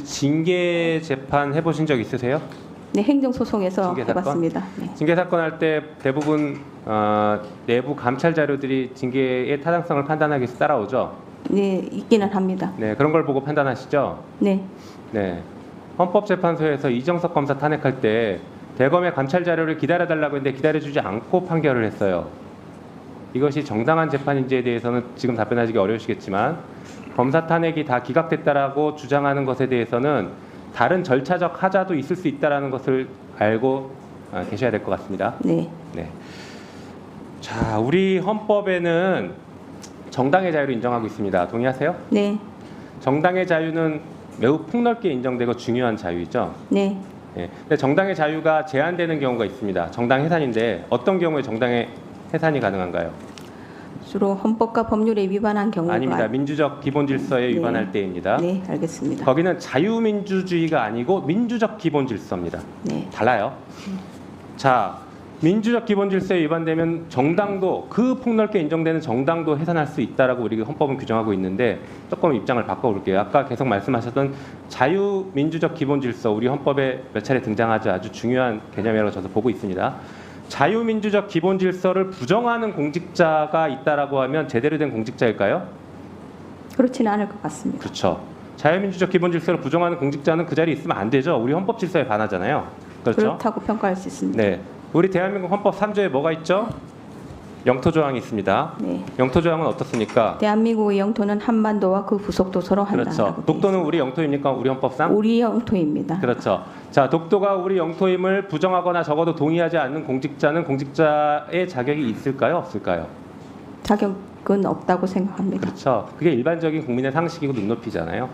징계 재판 해보신 적 있으세요? 네, 행정소송에서 징계 사건? 해봤습니다. 네. 징계 사건 할 때 대부분 어, 내부 감찰 자료들이 징계의 타당성을 판단하기 위해서 따라오죠. 네, 있기는 합니다. 네, 그런 걸 보고 판단하시죠. 네, 네, 헌법재판소에서 이정석 검사 탄핵할 때 대검의 감찰 자료를 기다려달라고 했는데 기다려주지 않고 판결을 했어요. 이것이 정당한 재판인지에 대해서는 지금 답변하시기 어려우시겠지만 검사 탄핵이 다 기각됐다라고 주장하는 것에 대해서는 다른 절차적 하자도 있을 수 있다라는 것을 알고 아, 계셔야 될 것 같습니다. 네, 네. 자, 우리 헌법에는 정당의 자유를 인정하고 있습니다. 동의하세요? 네, 정당의 자유는 매우 폭넓게 인정되고 중요한 자유이죠. 네. 예. 근데 정당의 자유가 제한되는 경우가 있습니다. 정당 해산인데 어떤 경우에 정당의 해산이 가능한가요? 주로 헌법과 법률에 위반한 경우가 아닙니다. 민주적 기본 질서에 네. 위반할 때입니다. 네, 알겠습니다. 거기는 자유민주주의가 아니고 민주적 기본 질서입니다. 네, 달라요. 자, 민주적 기본 질서에 위반되면 정당도 그 폭넓게 인정되는 정당도 해산할 수 있다라고 우리 헌법은 규정하고 있는데 조금 입장을 바꿔볼게요. 아까 계속 말씀하셨던 자유민주적 기본 질서 우리 헌법에 몇 차례 등장하지 아주 중요한 개념이라고 저도 보고 있습니다. 자유민주적 기본 질서를 부정하는 공직자가 있다라고 하면 제대로 된 공직자일까요? 그렇지는 않을 것 같습니다. 그렇죠. 자유민주적 기본 질서를 부정하는 공직자는 그 자리에 있으면 안 되죠. 우리 헌법 질서에 반하잖아요. 그렇죠? 그렇다고 평가할 수 있습니다. 네. 우리 대한민국 헌법 3조에 뭐가 있죠? 영토 조항이 있습니다. 네. 영토 조항은 어떻습니까? 대한민국의 영토는 한반도와 그 부속 도서로 한다. 그렇죠. 독도는 우리 영토입니까? 우리 헌법상? 우리 영토입니다. 그렇죠. 자, 독도가 우리 영토임을 부정하거나 적어도 동의하지 않는 공직자는 공직자의 자격이 있을까요? 없을까요? 자격은 없다고 생각합니다. 그렇죠. 그게 일반적인 국민의 상식이고 눈높이잖아요.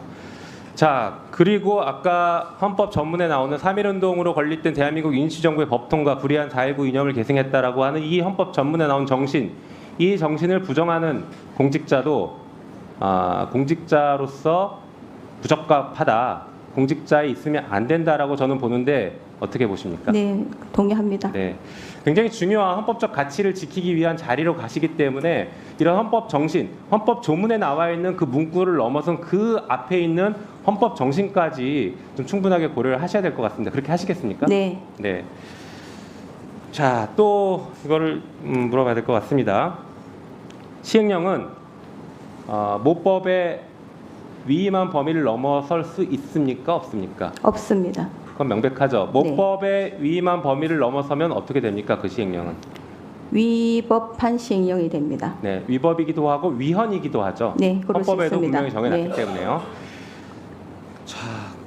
자, 그리고 아까 헌법 전문에 나오는 3.1운동으로 건립된 대한민국 임시정부의 법통과 불의한 4.19 이념을 계승했다라고 하는 이 헌법 전문에 나온 정신, 이 정신을 부정하는 공직자도 아, 공직자로서 부적합하다. 공직자에 있으면 안 된다라고 저는 보는데 어떻게 보십니까? 네, 동의합니다. 네. 굉장히 중요한 헌법적 가치를 지키기 위한 자리로 가시기 때문에 이런 헌법 정신, 헌법 조문에 나와 있는 그 문구를 넘어선 그 앞에 있는 헌법 정신까지 좀 충분하게 고려를 하셔야 될 것 같습니다. 그렇게 하시겠습니까? 네, 네. 자, 또 이거를 음, 물어봐야 될 것 같습니다. 시행령은 어, 모법의 위임한 범위를 넘어설 수 있습니까? 없습니까? 없습니다. 그건 명백하죠. 네. 모법의 위임한 범위를 넘어서면 어떻게 됩니까? 그 시행령은 위법한 시행령이 됩니다. 네, 위법이기도 하고 위헌이기도 하죠. 네, 그럴 수 헌법에도 있습니다. 분명히 정해놨기 네. 때문에요. 자,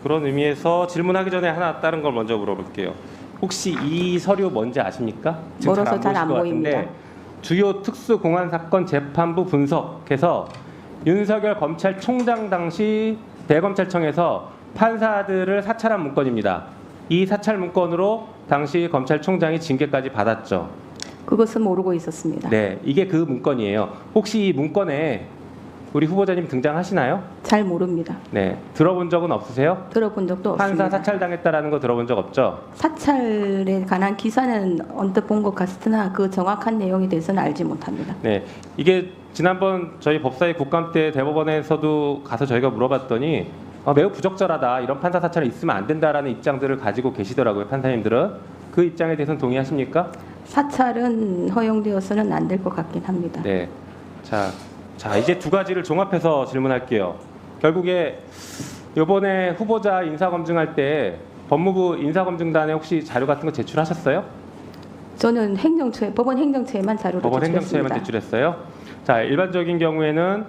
그런 의미에서 질문하기 전에 하나 다른 걸 먼저 물어볼게요. 혹시 이 서류 뭔지 아십니까? 지금 멀어서 잘안 잘안 보실 것 보입니다. 같은데 주요 특수공안 사건 재판부 분석해서 윤석열 검찰총장 당시 대검찰청에서 판사들을 사찰한 문건입니다. 이 사찰 문건으로 당시 검찰총장이 징계까지 받았죠. 그것은 모르고 있었습니다. 네, 이게 그 문건이에요. 혹시 이 문건에 우리 후보자님 등장하시나요? 잘 모릅니다. 네, 들어본 적은 없으세요? 들어본 적도 판사 없습니다. 사찰당했다라는 거 들어본 적 없죠? 사찰에 관한 기사는 언뜻 본 것 같으나 그 정확한 내용에 대해서는 알지 못합니다. 네, 이게 지난번 저희 법사위 국감 때 대법원에서도 가서 저희가 물어봤더니 어, 매우 부적절하다 이런 판사 사찰이 있으면 안 된다라는 입장들을 가지고 계시더라고요 판사님들은 그 입장에 대해서는 동의하십니까? 사찰은 허용되어서는 안 될 것 같긴 합니다. 네, 자, 자 이제 두 가지를 종합해서 질문할게요. 결국에 이번에 후보자 인사 검증할 때 법무부 인사검증단에 혹시 자료 같은 거 제출하셨어요? 저는 행정처에 법원 행정처에만 자료를 법원 행정처에만. 제출했어요. 자 일반적인 경우에는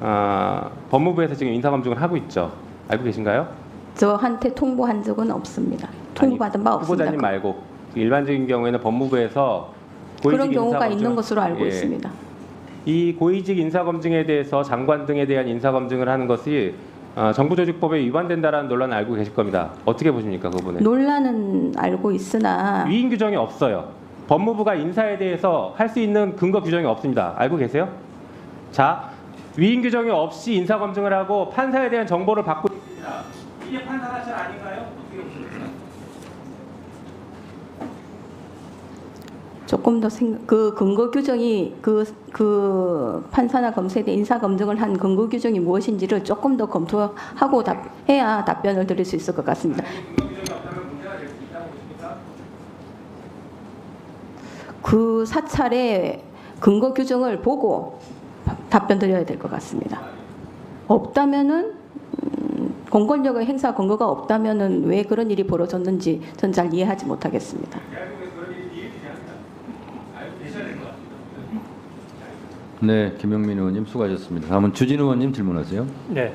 아, 법무부에서 지금 인사 검증을 하고 있죠. 알고 계신가요? 저한테 통보한 적은 없습니다. 통보받은 바 없습니다. 후보자님 말고 일반적인 경우에는 법무부에서 그런 경우가 있는 것으로 알고 예. 있습니다. 이 고위직 인사 검증에 대해서 장관 등에 대한 인사 검증을 하는 것이 어, 정부조직법에 위반된다라는 논란을 알고 계실 겁니다. 어떻게 보십니까, 그 부분을? 논란은 알고 있으나 위임 규정이 없어요. 법무부가 인사에 대해서 할 수 있는 근거 규정이 없습니다. 알고 계세요? 자, 위임 규정이 없이 인사 검증을 하고 판사에 대한 정보를 받고 있습니다. 이게 판사 사실 아닌가요? 어떻게? 조금 더 그 근거 규정이 그, 그 판사나 검사에 대해 인사 검증을 한 근거 규정이 무엇인지를 조금 더 검토하고 답, 해야 답변을 드릴 수 있을 것 같습니다. 그 사찰의 근거 규정을 보고 답변 드려야 될 것 같습니다. 없다면은 음, 공권력의 행사 근거가 없다면은 왜 그런 일이 벌어졌는지 전 잘 이해하지 못하겠습니다. 네, 김영민 의원님 수고하셨습니다. 다음은 주진 의원님 질문하세요. 네.